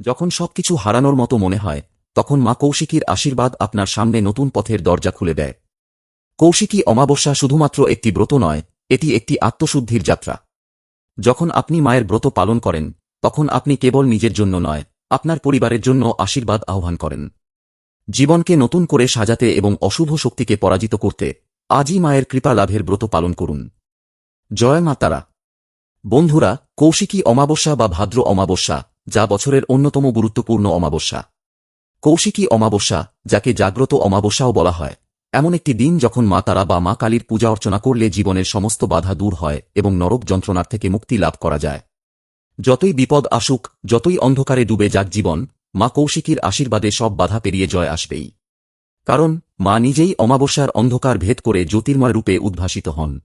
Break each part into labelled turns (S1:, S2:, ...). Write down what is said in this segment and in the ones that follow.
S1: যখন সবকিছু হারানোর মতো মনে হয়, তখন মা কৌশিকীর আশীর্বাদ আপনার সামনে নতুন পথের দরজা খুলে দেয়। কৌশিকী অমাবস্যা শুধুমাত্র একটি ব্রত নয়, এটি একটি আত্মশুদ্ধির যাত্রা। যখন আপনি মায়ের ব্রত পালন করেন, তখন আপনি কেবল নিজের জন্য নয়, আপনার পরিবারের জন্য আশীর্বাদ আহ্বান করেন। জীবনকে নতুন করে সাজাতে এবং অশুভ শক্তিকে পরাজিত করতে আজই মায়ের কৃপা লাভের ব্রত পালন করুন। জয় মা তারা। বন্ধুরা, কৌশিকী অমাবস্যা বা ভাদ্র অমাবস্যা যা বছরের অন্যতম গুরুত্বপূর্ণ অমাবস্যা। কৌশিকী অমাবস্যা, যাকে জাগ্রত অমাবস্যাও বলা হয়, এমন একটি দিন যখন মা তারা বা মা কালীর পূজা অর্চনা করলে জীবনের সমস্ত বাধা দূর হয় এবং নরক যন্ত্রণার থেকে মুক্তি লাভ করা যায়। যতই বিপদ আসুক, যতই অন্ধকারে ডুবে যাক জীবন, মা কৌশিকীর আশীর্বাদে সব বাধা পেরিয়ে জয় আসবেই। কারণ, মা নিজেই অমাবস্যার অন্ধকার ভেদ করে জ্যোতির্ময় রূপে উদ্ভাসিত হন।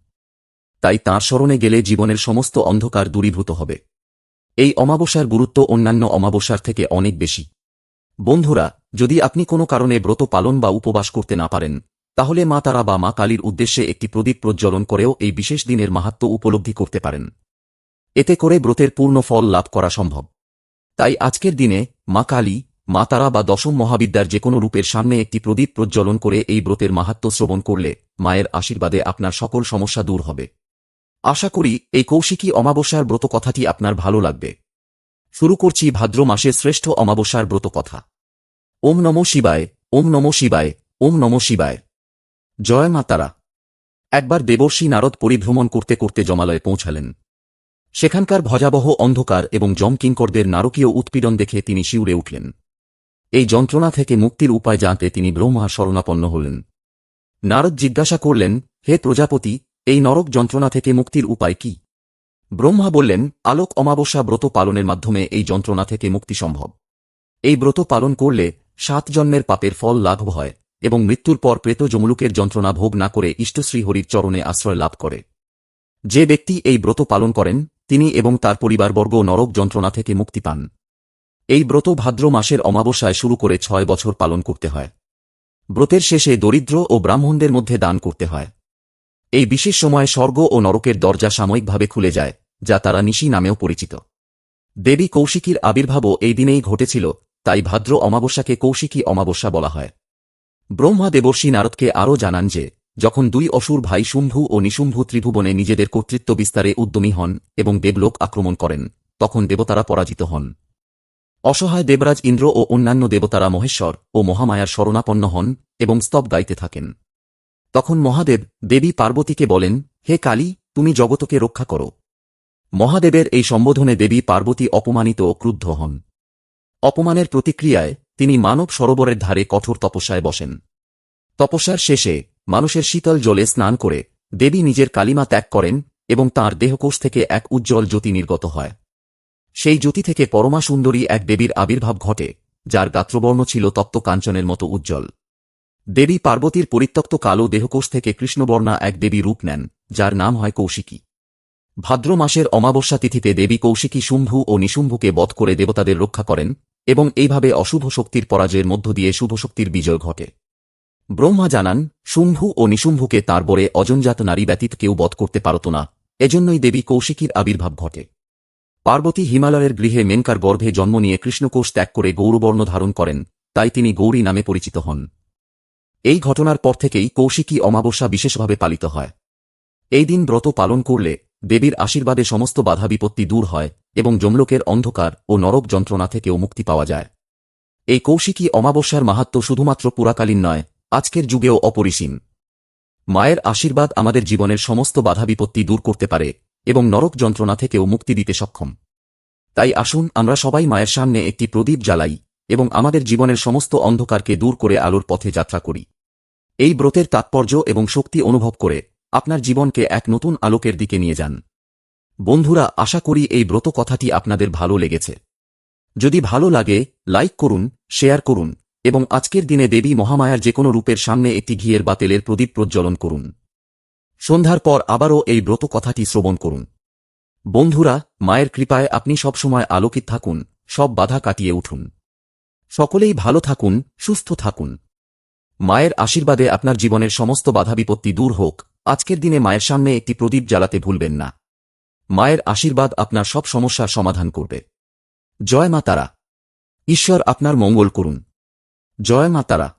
S1: তাই তাঁর স্মরণে গেলে জীবনের সমস্ত অন্ধকার দূরীভূত হবে। এই অমাবস্যার গুরুত্ব অন্যান্য অমাবস্যার থেকে অনেক বেশি। বন্ধুরা, যদি আপনি কোনো কারণে ব্রত পালন বা উপবাস করতে না পারেন, তাহলে মা তারা বা মা কালীর উদ্দেশ্যে একটি প্রদীপ প্রজ্বলন করেও এই বিশেষ দিনের মাহাত্ম উপলব্ধি করতে পারেন। এতে করে ব্রতের পূর্ণ ফল লাভ করা সম্ভব। তাই আজকের দিনে মা কালী, মা তারা বা দশম মহাবিদ্যার যে কোনো রূপের সামনে একটি প্রদীপ প্রজ্বলন করে এই ব্রতের মাহাত্ম শ্রবণ করলে মায়ের আশীর্বাদে আপনার সকল সমস্যা দূর হবে। আশা করি এই কৌশিকী অমাবস্যার ব্রত কথাটি আপনার ভালো লাগবে। শুরু করছি ভাদ্র মাসের শ্রেষ্ঠ অমাবস্যার ব্রত কথা। ওম নম শিবায়, ওম নম শিবায়, ওম নম শিবায়। জয় মা তারা। একবার দেবর্ষী নারদ পরিভ্রমণ করতে করতে জমালয়ে পৌঁছালেন। সেখানকার ভজাবহ অন্ধকার এবং জমকিঙ্করদের নারকীয় উৎপীড়ন দেখে তিনি শিউরে উঠলেন। এই যন্ত্রণা থেকে মুক্তির উপায় জানতে তিনি ব্রহ্মা শরণাপন্ন হলেন। নারদ জিজ্ঞাসা করলেন, হে প্রজাপতি এই নরক যন্ত্রণা থেকে মুক্তির উপায় কি? ব্রহ্মা বললেন, আলোক অমাবস্যা ব্রত পালনের মাধ্যমে এই যন্ত্রণা থেকে মুক্তি সম্ভব। এই ব্রত পালন করলে সাত জন্মের পাপের ফল লাভ হয় এবং মৃত্যুর পর প্রেত যমলুকের যন্ত্রণা ভোগ না করে ইষ্টশ্রী হরির চরণে আশ্রয় লাভ করে। যে ব্যক্তি এই ব্রত পালন করেন, তিনি এবং তার পরিবারবর্গ নরক যন্ত্রণা থেকে মুক্তি পান। এই ব্রত ভাদ্র মাসের অমাবস্যায় শুরু করে ছয় বছর পালন করতে হয়। ব্রতের শেষে দরিদ্র ও ব্রাহ্মণদের মধ্যে দান করতে হয়। এই বিশেষ সময়ে স্বর্গ ও নরকের দরজা সাময়িকভাবে খুলে যায়, যা তারা নিশি নামেও পরিচিত। দেবী কৌশিকীর আবির্ভাবও এই দিনেই ঘটেছিল, তাই ভাদ্র অমাবস্যাকে কৌশিকী অমাবস্যা বলা হয়। ব্রহ্মা দেবর্ষী নারদকে আরও জানান যে, যখন দুই অসুর ভাই শুম্ভু ও নিশুম্ভু ত্রিভুবনে নিজেদের কর্তৃত্ব বিস্তারে উদ্যমী হন এবং দেবলোক আক্রমণ করেন, তখন দেবতারা পরাজিত হন। অসহায় দেবরাজ ইন্দ্র ও অন্যান্য দেবতারা মহেশ্বর ও মহামায়ার শরণাপন্ন হন এবং স্তব গাইতে থাকেন। তখন মহাদেব দেবী পার্বতীকে বলেন, হে কালী, তুমি জগতকে রক্ষা করো। মহাদেবের এই সম্বোধনে দেবী পার্বতী অপমানিত ও ক্রুদ্ধ হন। অপমানের প্রতিক্রিয়ায় তিনি মানব সরোবরের ধারে কঠোর তপস্যায় বসেন। তপস্যার শেষে মানুষের শীতল জলে স্নান করে দেবী নিজের কালিমা ত্যাগ করেন এবং তাঁর দেহকোষ থেকে এক উজ্জ্বল জ্যোতি নির্গত হয়। সেই জ্যোতি থেকে পরমা সুন্দরী এক দেবীর আবির্ভাব ঘটে, যার গাত্রবর্ণ ছিল তপ্ত কাঞ্চনের মতো উজ্জ্বল। দেবী পার্বতীর পরিত্যক্ত কালো দেহকোষ থেকে কৃষ্ণবর্ণা এক দেবী রূপ নেন, যার নাম হয় কৌশিকী। ভাদ্র মাসের অমাবস্যা তিথিতে দেবী কৌশিকী শুম্ভু ও নিশুম্ভুকে বধ করে দেবতাদের রক্ষা করেন এবং এইভাবে অশুভ শক্তির পরাজয়ের মধ্য দিয়ে শুভ শক্তির বিজয় ঘটে। ব্রহ্মা জানান, শুম্ভু ও নিশুম্ভুকে তাঁর বরে অজনজাত নারী ব্যতীত কেউ বধ করতে পারত না, এজন্যই দেবী কৌশিকীর আবির্ভাব ঘটে। পার্বতী হিমালয়ের গৃহে মেনকার গর্ভে জন্ম নিয়ে কৃষ্ণকোষ ত্যাগ করে গৌরবর্ণ ধারণ করেন, তাই তিনি গৌরী নামে পরিচিত হন। এই ঘটনার পর থেকেই কৌশিকী অমাবস্যা বিশেষভাবে পালিত হয়। এই দিন ব্রত পালন করলে দেবীর আশীর্বাদে সমস্ত বাধা বিপত্তি দূর হয় এবং যমলোকের অন্ধকার ও নরক যন্ত্রণা থেকেও মুক্তি পাওয়া যায়। এই কৌশিকী অমাবস্যার মাহাত্ম শুধুমাত্র পুরাকালীন নয়, আজকের যুগেও অপরিসীম। মায়ের আশীর্বাদ আমাদের জীবনের সমস্ত বাধা বিপত্তি দূর করতে পারে এবং নরক যন্ত্রণা থেকেও মুক্তি দিতে সক্ষম। তাই আসুন আমরা সবাই মায়ের সামনে একটি প্রদীপ জ্বালাই এবং আমাদের জীবনের সমস্ত অন্ধকারকে দূর করে আলোর পথে যাত্রা করি। এই ব্রতের তাৎপর্য এবং শক্তি অনুভব করে আপনার জীবনকে এক নতুন আলোকের দিকে নিয়ে যান। বন্ধুরা, আশা করি এই ব্রত কথাটি আপনাদের ভালো লেগেছে। যদি ভালো লাগে, লাইক করুন, শেয়ার করুন এবং আজকের দিনে দেবী মহামায়ার যে কোনো রূপের সামনে একটি ঘিয়ের বা তেলের প্রদীপ প্রজ্বলন করুন। সন্ধ্যার পর আবারও এই ব্রত কথাটি শ্রবণ করুন। বন্ধুরা, মায়ের কৃপায় আপনি সবসময় আলোকিত থাকুন, সব বাধা কাটিয়ে উঠুন। সকলেই ভালো থাকুন, সুস্থ থাকুন। মায়ের আশীর্বাদে আপনার জীবনের সমস্ত বাধা বিপত্তি দূর হোক। আজকের দিনে মায়ের সামনে একটি প্রদীপ জ্বালাতে ভুলবেন না। মায়ের আশীর্বাদ আপনার সব সমস্যার সমাধান করবে। জয় মা তারা। ঈশ্বর আপনার মঙ্গল করুন। জয় মা তারা।